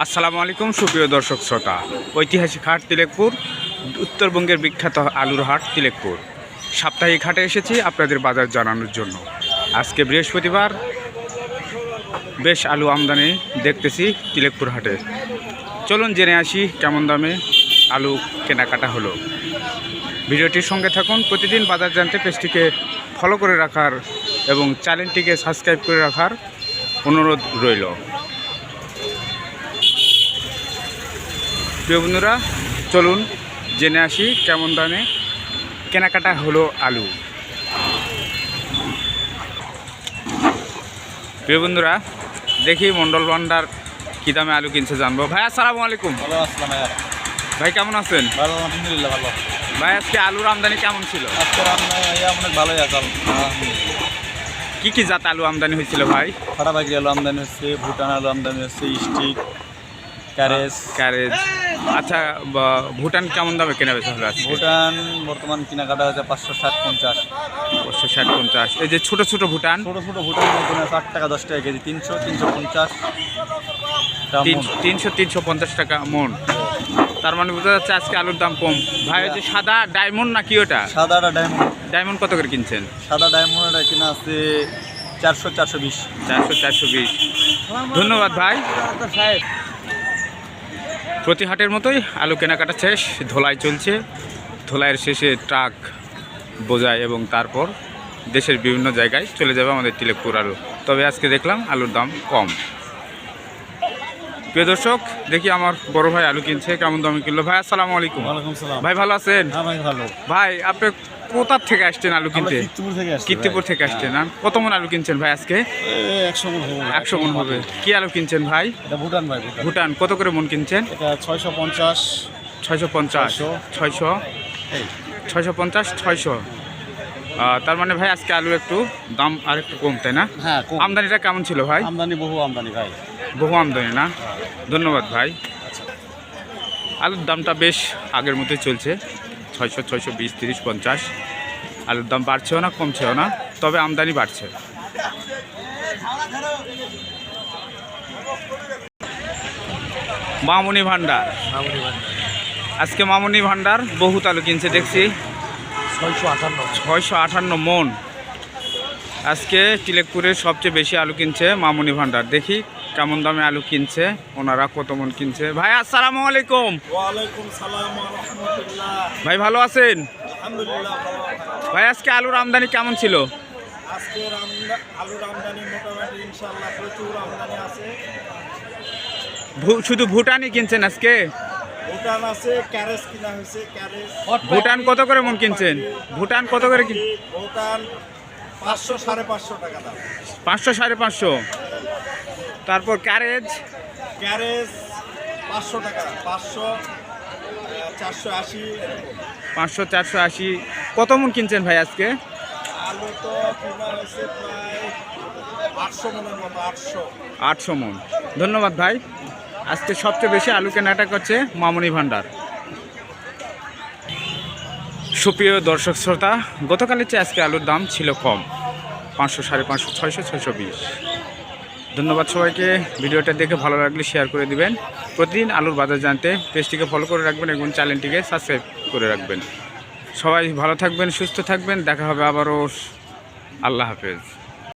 আসসালামু আলাইকুম, সুপ্রিয় দর্শক শ্রোতা। ঐতিহাসিক হাট তিলেকপুর, উত্তরবঙ্গের বিখ্যাত আলুর হাট তিলেকপুর। সাপ্তাহিক হাটে এসেছি আপনাদের বাজার জানানোর জন্য। আজকে বৃহস্পতিবার, বেশ আলু আমদানি দেখতেছি তিলেকপুর হাটে। চলুন জেনে আসি কেমন দামে আলু কেনাকাটা হলো। ভিডিওটির সঙ্গে থাকুন, প্রতিদিন বাজার জানতে পেজটিকে ফলো করে রাখার এবং চ্যানেলটিকে সাবস্ক্রাইব করে রাখার অনুরোধ রইল। প্রিয় বন্ধুরা চলুন জেনে আসি কেমন দামে কেনাকাটা হলো আলু। প্রিয় বন্ধুরা দেখি মন্ডল ভান্ডার কী দামে আলু কিনছে জানব। ভাই আসসালামু আলাইকুম। ভাই কেমন আছেন? ভালো আলহামদুলিল্লাহ ভালো। ভাই আজকে আলুর আমদানি কেমন ছিল? অনেক ভালোই আছে কি কি জাত আলু আমদানি হয়েছিল ভাই? ফাটাফাকি আলু আমদানি হচ্ছে ভুটান আলু আমদানি হচ্ছে স্টিক ক্যারেস ক্যারেজ আচ্ছা বা- ভুটান কেমন দামে কেনা বেচা হলো আজকে? ভুটান বর্তমান কেনাকাটা হচ্ছে পাঁচশো ষাট পঞ্চাশ। পাঁচশো ষাট পঞ্চাশ। এই যে ছোট ছোট ভুটান? ছোটো ছোটো ভুটান ষাট টাকা দশ টাকা কেজি তিনশো তিনশো পঞ্চাশ। তিন- তিনশো তিনশো পঞ্চাশ টাকা মন তার মানে বোঝা যাচ্ছে আজকে আলুর দাম কম। ভাই ওই যে সাদা ডায়মন্ড না কি ওটা? সাদাটা ডায়মন্ড। ডায়মন্ড কত করে কিনছেন? সাদা ডায়মন্ড কিনা আছে চারশো চারশো বিশ। চারশো চারশো বিশ। ধন্যবাদ ভাই। প্রতি হাটের মতোই আলু কেনাকাটা শেষ ধোলাই চলছে। ধোলাইয়ের শেষে ট্রাক বোঝায় এবং তারপর দেশের বিভিন্ন জায়গায় চলে যাবে আমাদের তিলেকপুর আলু। তবে আজকে দেখলাম আলুর দাম কম। প্রিয় দর্শক দেখি আমার বড় ভাই আলু কিনছে। কেমন দামে কিনলো? ভাই আসসালামু আলাইকুম। ভাই ভালো আছেন? হ্যাঁ ভাই আপনি কোথার থেকে আসছেন আলু কিনতে? কীর্তিপুর থেকে আসছি আসছেন না কত মন আলু কিনছেন ভাই আজকে? একশো মন হবে মন কি আলু কিনছেন ভাই? ভুটান ভাই ভুটান। কত করে মন কিনছেন? ছয়শো পঞ্চাশ। ছয়শো পঞ্চাশ। ছয়শো। ছয়শো? পঞ্চাশ ছয়শো। তার মানে ভাই আজকে আলু একটু দাম আর একটু কম তাই না? হ্যাঁ আমদানিটা কেমন ছিল ভাই? আমদানি বহু আমদানি ভাই। বহু আমদানি না? ধন্যবাদ ভাই। আলুর দামটা বেশ আগের মতোই চলছে। ছয়শো ছয়শো বিশ তিরিশ পঞ্চাশ। আলুর দাম বাড়ছেও না কমছেও না তবে আমদানি বাড়ছে। মামুনি ভান্ডার। আজকে মামুনি ভান্ডার বহুত আলু কিনছে দেখছি। ছয়শো আটান্ন। ছয়শো আটান্ন মন। আজকে তিলেকপুরের সবচেয়ে বেশি আলু কিনছে মামুনি ভান্ডার। দেখি কেমন দামে আলু কিনছে ওনারা কত মন কিনছে। ভাই আসসালামু আলাইকুম। ভাই ভালো আছেন? ভাই আজকে আলুর আমদানি কেমন ছিল? আজকের আলুর আমদানি মোটামুটি ইনশাল্লাহ প্রচুর আমদানি আছে। শুধু ভুটানই কিনছেন আজকে? ভুটান আছে ক্যারেস কিনা হয়েছে ক্যারেস। ভুটান কত করে মন কিনছেন? ভুটান কত করে কিন ভুটান পাঁচশো সাড়ে পাঁচশো টাকা দাম। পাঁচশো সাড়ে পাঁচশো। তারপর ক্যারেজ? ক্যারেজ পাঁচশো টাকা পাঁচশো। চারশো আশি। পাঁচশো চারশো আশি। কত মন কিনছেন ভাই আজকে? আলু তো কিনা হয়েছে প্রায় আটশো আটশো। আটশো মন। ধন্যবাদ ভাই। আজকে সবচেয়ে বেশি আলু কেনাটা করছে মামনি ভান্ডার। সুপ্রিয় দর্শক শ্রোতা গতকালের চেয়ে আজকে আলুর দাম ছিল কম পাঁচশো সাড়ে পাঁচশো ছয়শো ছয়শো বিশ। ধন্যবাদ সবাইকে। ভিডিওটা দেখে ভালো লাগলে শেয়ার করে দিবেন। প্রতিদিন আলুর বাজার জানতে পেজটিকে ফলো করে রাখবেন এবং চ্যানেলটিকে সাবস্ক্রাইব করে রাখবেন। সবাই ভালো থাকবেন, সুস্থ থাকবেন। দেখা হবে আবারও। আল্লাহ হাফেজ।